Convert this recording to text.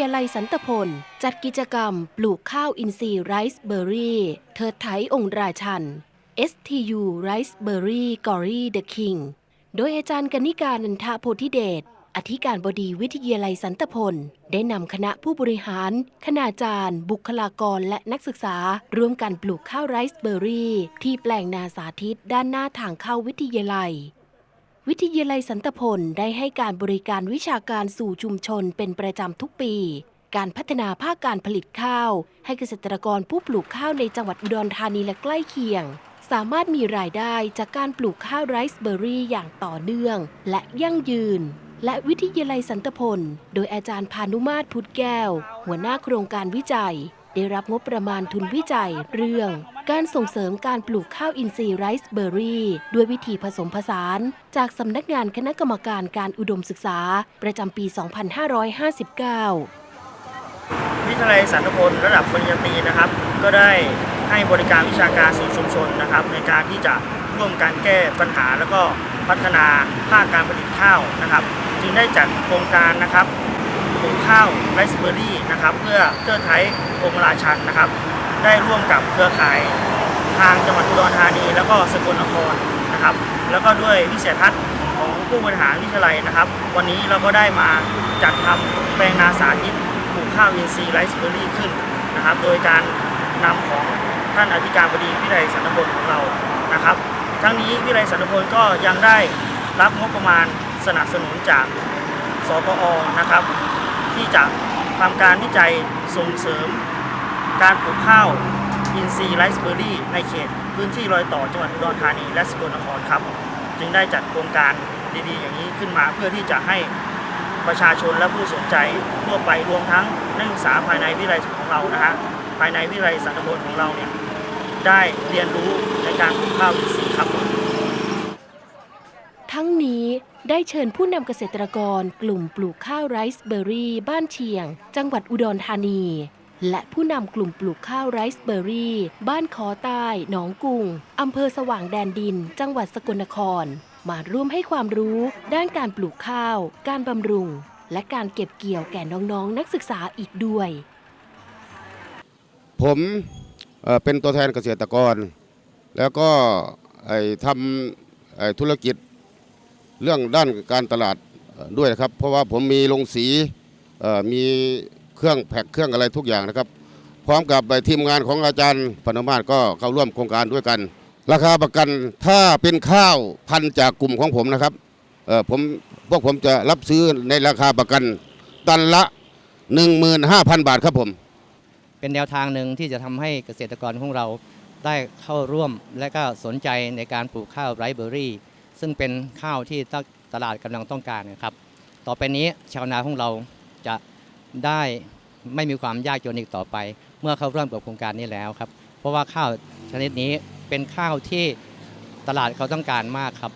ยาลัยสันตพล จัดกิจกรรมปลูกข้าวอินทรีย์ไรซ์เบอร์รี่ เทิดไถองค์ราชัน STU Rice Berry Gory the King โดยอาจารย์กนิการนันทโพธิเดช อธิการบดีวิทยาลัยสันตพล ได้นำคณะผู้บริหาร คณาจารย์ บุคลากรและนักศึกษา ร่วมกันปลูกข้าวไรซ์เบอร์รี่ ที่แปลงนาสาธิตด้านหน้าทางเข้าวิทยาลัย วิทยาลัยสันตพลได้ให้การบริการวิชาการสู่ชุมชนเป็นประจำทุกปี การพัฒนาภาคการผลิตข้าว ให้เกษตรกรผู้ปลูกข้าวในจังหวัดอุดรธานีและใกล้เคียง สามารถมีรายได้จากการปลูกข้าวไรซ์เบอร์รี่อย่างต่อเนื่อง และยั่งยืน และวิทยาลัยสันตพล โดยอาจารย์พานุมาตรพุทธแก้ว หัวหน้าโครงการวิจัย ได้รับงบประมาณทุนวิจัยเรื่อง การส่งเสริมการปลูกข้าวอินทรีย์ไรซ์เบอร์รี่ ด้วยวิธีผสมผสาน จากสำนักงานคณะกรรมการการอุดมศึกษา ประจำปี 2559 วิทยาลัยสันตพลระดับปริญญาตรีนะครับ ก็ได้ให้บริการวิชาการสู่ชุมชนนะครับ ในการที่จะร่วมกันแก้ปัญหาแล้วก็พัฒนาภาคการผลิตข้าวนะครับ จึงได้จัดโครงการนะครับปลูกข้าวไรซ์เบอร์รี่นะครับ เพื่อเพื่อไทยองค์ราชันนะครับ ได้ร่วมกับเครือข่ายทางจังหวัดอุดรธานี แล้วก็สกลนครนะครับ แล้วก็ด้วยวิสัยทัศน์ของผู้บริหารวิทยาลัยนะครับ วันนี้เราก็ได้มาจัดทำแปลงนาสาธิตปลูกข้าวอินทรีย์ไรซ์เบอร์รี่ขึ้นนะครับ โดยการนำของท่านอธิการบดีวิทยาลัยสันตพลของเรานะครับ ทั้งนี้วิทยาลัยสันตพลก็ยังได้รับงบประมาณสนับสนุนจากสปอนะครับ ที่จะทำการวิจัยส่งเสริม การปลูกข้าวอินทรีย์ไรซ์เบอร์รี่ในเขต พื้นที่รอยต่อจังหวัดอุดรธานีและสกลนครครับ จึงได้จัดโครงการดีๆ อย่างนี้ขึ้นมาเพื่อที่จะให้ประชาชนและผู้สนใจทั่วไปรวมทั้งนักศึกษาภายในวิทยาลัยของเรานะฮะภายในวิทยาลัยสันตพลของเราเนี่ยได้เรียนรู้ในการปลูกข้าวอินทรีย์ครับ ทั้งนี้ได้เชิญผู้นำเกษตรกรกลุ่มปลูกข้าวไรซ์เบอร์รี่ บ้านเชียง จังหวัดอุดรธานี และผู้นำกลุ่มปลูกข้าวไรซ์เบอร์รี่ บ้านคอใต้ หนองกุงอำเภอสว่างแดนดิน จังหวัดสกลนคร มาร่วมให้ความรู้ด้านการปลูกข้าว การบำรุง และการเก็บเกี่ยวแก่น้องๆ นักศึกษาอีกด้วย ผมเอ่อเป็นตัวแทนเกษตรกร แล้วก็ไอ้ทำไอ้ธุรกิจเรื่องด้านการตลาดเอ่อด้วยนะครับ เพราะว่าผมมีโรงสีเอ่อมี เครื่องแพ็คเครื่องอะไรทุกอย่างนะครับ พร้อมกับทีมงานของอาจารย์ปนมาศก็เข้าร่วมโครงการด้วยกัน ราคาประกันถ้าเป็นข้าวพันจากกลุ่มของผมนะครับเอ่อผมพวกผมจะรับซื้อในราคาประกันตันละ 15,000 บาทครับผม เป็นแนวทางหนึ่งที่จะทำให้เกษตรกรของเราได้เข้าร่วมและก็สนใจในการปลูกข้าวไรซ์เบอร์รี่ ซึ่งเป็นข้าวที่ตลาดกำลังต้องการนะครับ ต่อไปนี้ชาวนาของเราจะ ได้ไม่มีความยากจนอีกต่อไป เมื่อเข้าร่วมกับโครงการนี้แล้วครับ เพราะว่าข้าวชนิดนี้เป็นข้าวที่ตลาดเขาต้องการมากครับ